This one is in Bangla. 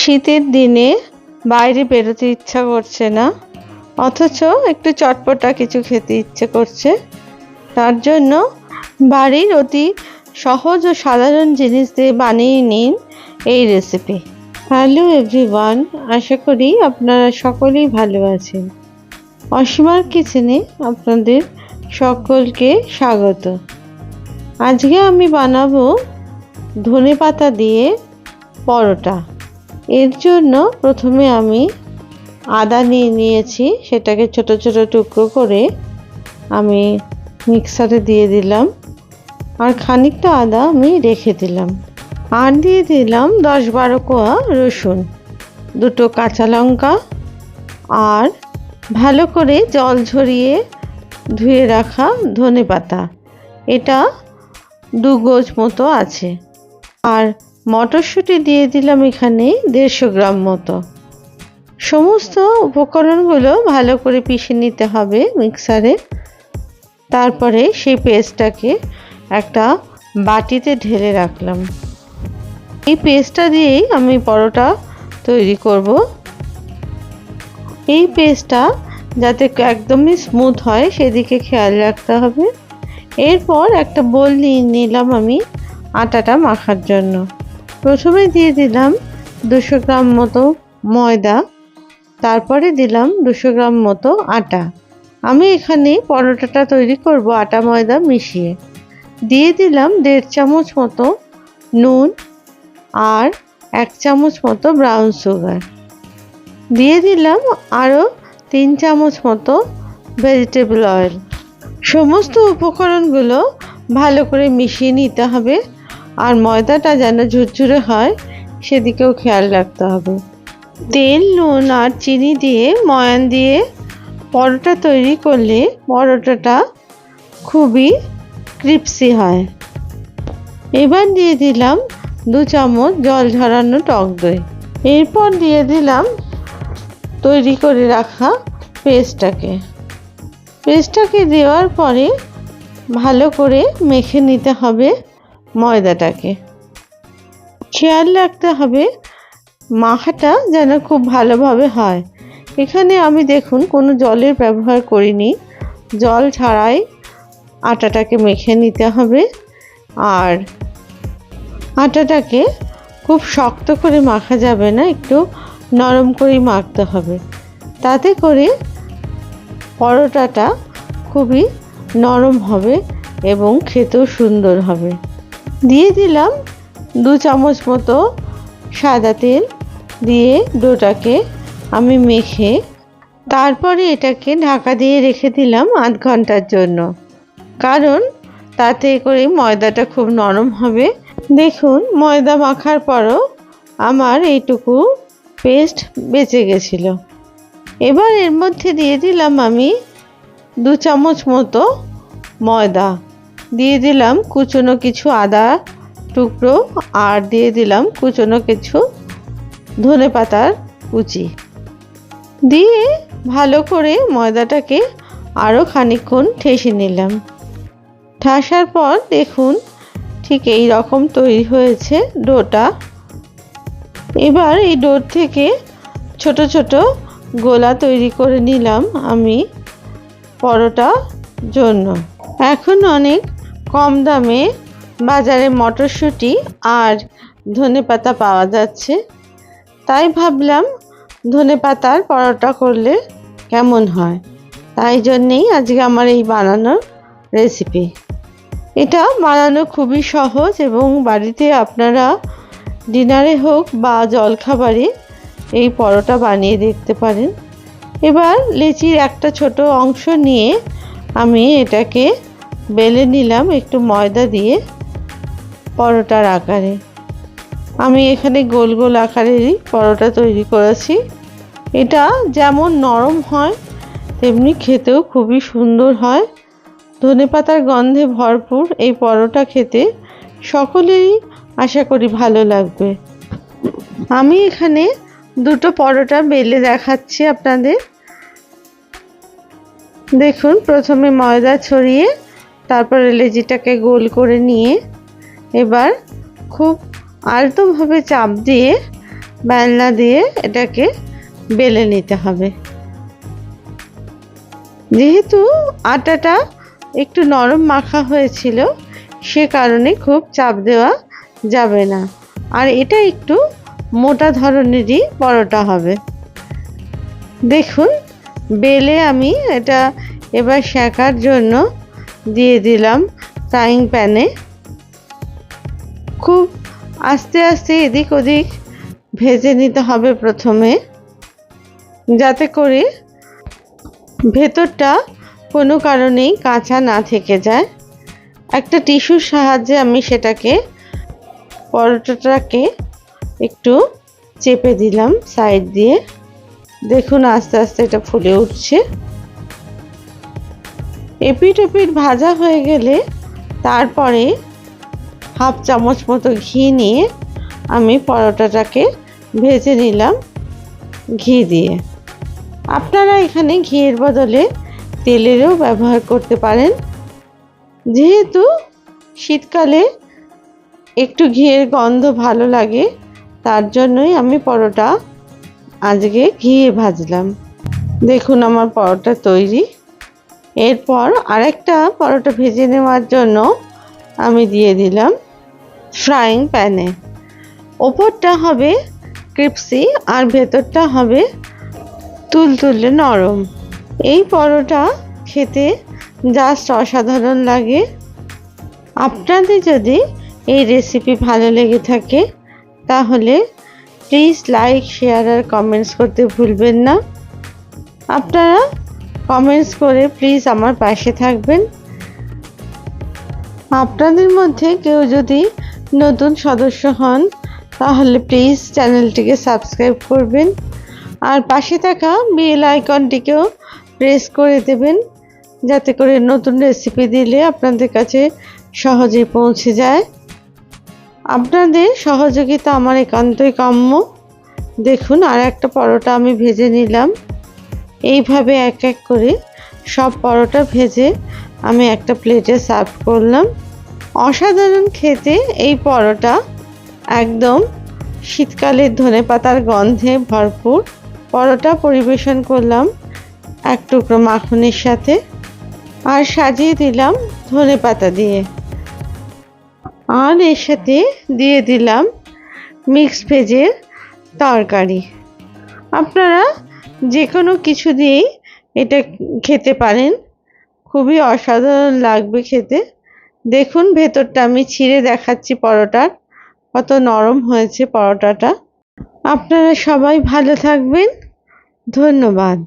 শীতের দিনে বাইরে বেরোতে ইচ্ছা করছে না, অথচ একটু চটপটা কিছু খেতে ইচ্ছে করছে। তার জন্য বাড়ির অতি সহজ ও সাধারণ জিনিস দিয়ে বানিয়ে নিন এই রেসিপি হ্যালো এভরিওয়ান আশা করি আপনারা সকলেই ভালো আছেন। অসীমার কিচেনে আপনাদের সকলকে স্বাগত। আজকে আমি বানাবো ধনে পাতা দিয়ে পরোটা। এর জন্য প্রথমে আমি আদা নিয়ে নিয়েছি, সেটাকে ছোট ছোট টুকরো করে আমি মিক্সারে দিয়ে দিলাম। আর খানিকটা আদা আমি রেখে দিলাম। আর দিয়ে দিলাম দশ বারো কোয়া রসুন, দুটো কাঁচা লঙ্কা, আর ভালো করে জল ঝরিয়ে ধুয়ে রাখা ধনে পাতা এটা দু গোজ মতো আছে। আর মটরশুঁটি দিয়ে দিলাম এখানে দেড়শো গ্রাম মতো। সমস্ত উপকরণগুলো ভালো করে পিষে নিতে হবে মিক্সারে। তারপরে সেই পেস্টটাকে একটা বাটিতে ঢেলে রাখলাম। এই পেস্টটা দিয়েই আমি পরোটা তৈরি করব। এই পেস্টটা যাতে একদমই স্মুথ হয় সেদিকে খেয়াল রাখতে হবে। এরপর একটা বোল নিয়ে নিলাম আমি আটাটা মাখার জন্য। প্রথমে দিয়ে দিলাম দুশো গ্রাম মতো ময়দা, তারপরে দিলাম দুশো গ্রাম মতো আটা। আমি এখানে পরোটাটা তৈরি করব আটা ময়দা মিশিয়ে। দিয়ে দিলাম দেড় চামচ মতো নুন আর এক চামচ মতো ব্রাউন সুগার দিয়ে দিলাম আরও তিন চামচ মতো ভেজিটেবল অয়েল সমস্ত উপকরণগুলো ভালো করে মিশিয়ে নিতে হবে। আর ময়দাটা যেন ঝুরঝুরে হয়, সেদিকেও খেয়াল রাখতে হবে। তেল, নুন আর চিনি দিয়ে ময়ান দিয়ে পরোটা তৈরি করলে পরোটাটা খুবই ক্রিপসি হয়। এবার দিয়ে দিলাম দু চামচ জল ঝরানো টক দই। এরপর দিয়ে দিলাম তৈরি করে রাখা পেস্টটাকে। পেস্টটাকে দেওয়ার পরে ভালো করে মেখে নিতে হবে। ময়দাটাকে। খেয়াল রাখতে হবে মাখাটা যেন খুব ভালোভাবে হয়। এখানে আমি দেখুন, কোনো জলের ব্যবহার করিনি। জল ছাড়াই আটাটাকে মেখে নিতে হবে। আর আটাটাকে খুব শক্ত করে মাখা যাবে না, একটু নরম করেই মাখতে হবে। তাতে করে পরোটাটা খুবই নরম হবে এবং খেতেও সুন্দর হবে। দিয়ে দিলাম দু চামচ মতো সাদা তেল দিয়ে ডোটাকে আমি মেখে তারপরে এটাকে ঢাকা দিয়ে রেখে দিলাম আধ ঘণ্টার জন্য। কারণ তাতে করে ময়দাটা খুব নরম হবে। দেখুন, ময়দা মাখার পরও আমার এইটুকু পেস্ট বেঁচে গেছিল। এবার এর মধ্যে দিয়ে দিলাম আমি দু চামচ মতো ময়দা। দিয়ে দিলাম কুচনো কিছু আদা টুকরো আর দিয়ে দিলাম কুচনো কিছু ধনে পাতার কুচি। দিয়ে ভালো করে ময়দাটাকে আরও খানিকক্ষণ ঠেসে নিলাম। ঠাসার পর দেখুন ঠিক এই রকম তৈরি হয়েছে ডোটা। এবার এই ডোর থেকে ছোট ছোট গোলা তৈরি করে নিলাম আমি পরোটা জন্য। এখন অনেক কম দামে বাজারে মটরশুঁটি আর ধনে পাতা পাওয়া যাচ্ছে। তাই ভাবলাম ধনে পাতার পরোটা করলে কেমন হয়? তাই জন্যেই আজকে আমার এই বানানোর রেসিপি এটা বানানো খুবই সহজ এবং বাড়িতে আপনারা ডিনারে হোক বা জলখাবারে এই পরোটা বানিয়ে দেখতে পারেন। এবার লেচির একটা ছোট অংশ নিয়ে আমি এটাকে বেলে নিলাম একটু ময়দা দিয়ে পরোটার আকারে। আমি এখানে গোল গোল আকারেরই পরোটা তৈরি করেছি। এটা যেমন নরম হয়, তেমনি খেতেও খুবই সুন্দর হয়। ধনে পাতার গন্ধে ভরপুর এই পরোটা খেতে সকলেরই আশা করি ভালো লাগবে। আমি এখানে দুটো পরোটা বেলে দেখাচ্ছি আপনাদের। দেখুন, প্রথমে ময়দা ছড়িয়ে তারপরে লেচিটাকে গোল করে নিয়ে এবার খুব আলতোভাবে চাপ দিয়ে বেলনা দিয়ে এটাকে বেলে নিতে হবে। যেহেতু আটাটা একটু নরম মাখা হয়েছিল, সে কারণে খুব চাপ দেওয়া যাবে না। আর এটা একটু মোটা ধরনেরই পরোটা হবে। দেখুন, বেলে আমি এটা এবার শেখার জন্য দিয়ে দিলাম ফ্রাইং প্যানে খুব আস্তে আস্তে এদিক ওদিক ভেজে নিতে হবে প্রথমে, যাতে করে ভেতরটা কোনো কারণেই কাঁচা না থেকে যায়। একটা টিস্যুর সাহায্যে আমি সেটাকে, পরোটাটাকে একটু চেপে দিলাম সাইড দিয়ে। দেখুন আস্তে আস্তে এটা ফুলে উঠছে। এপিট ওপিট ভাজা হয়ে গেলে তারপরে হাফ চামচ মতো ঘি নিয়ে আমি পরোটাটাকে ভেজে নিলাম ঘি দিয়ে। আপনারা এখানে ঘিয়ের বদলে তেলেরও ব্যবহার করতে পারেন। যেহেতু শীতকালে একটু ঘিয়ের গন্ধ ভালো লাগে, তার জন্যই আমি পরোটা আজকে ঘিয়ে ভাজলাম। দেখুন আমার পরোটা তৈরি। এরপর আরেকটা পরোটা ভেজে নেওয়ার জন্য আমি দিয়ে দিলাম ফ্রাইং প্যানে ওপরটা হবে ক্রিপসি আর ভেতরটা হবে তুলতুলে নরম। এই পরোটা খেতে জাস্ট অসাধারণ লাগে। আপনাদের যদি এই রেসিপি ভালো লেগে থাকে, তাহলে প্লিজ লাইক শেয়ার আর কমেন্টস করতে ভুলবেন না। আপনারা কমেন্টস করে প্লিজ আমার পাশে থাকবেন। আপনাদের মধ্যে কেউ যদি নতুন সদস্য হন, তাহলে প্লিজ চ্যানেলটিকে সাবস্ক্রাইব করবেন। আর পাশে থাকা বেল আইকনটিকেও প্রেস করে দেবেন, যাতে করে নতুন রেসিপি দিলে আপনাদের কাছে সহজে পৌঁছে যায়। আপনাদের সহযোগিতা আমার একান্তই কাম্য। দেখুন আর একটা পরোটা আমি ভেজে নিলাম। এইভাবে এক এক করে সব পরোটা ভেজে আমি একটা প্লেটে সার্ভ করলাম। অসাধারণ খেতে এই পরোটা। একদম শীতকালের ধনে পাতার গন্ধে ভরপুর। পরোটা পরিবেশন করলাম এক টুকরো মাখনের সাথে আর সাজিয়ে দিলাম ধনে পাতা দিয়ে। আর এর সাথে দিয়ে দিলাম মিক্স ভেজের তরকারি। আপনারা যে কোনো কিছু দিয়েই এটা খেতে পারেন। খুবই অসাধারণ লাগবে খেতে। দেখুন, ভেতরটা আমি ছিঁড়ে দেখাচ্ছি পরোটার। কত নরম হয়েছে পরোটাটা। আপনারা সবাই ভালো থাকবেন। ধন্যবাদ।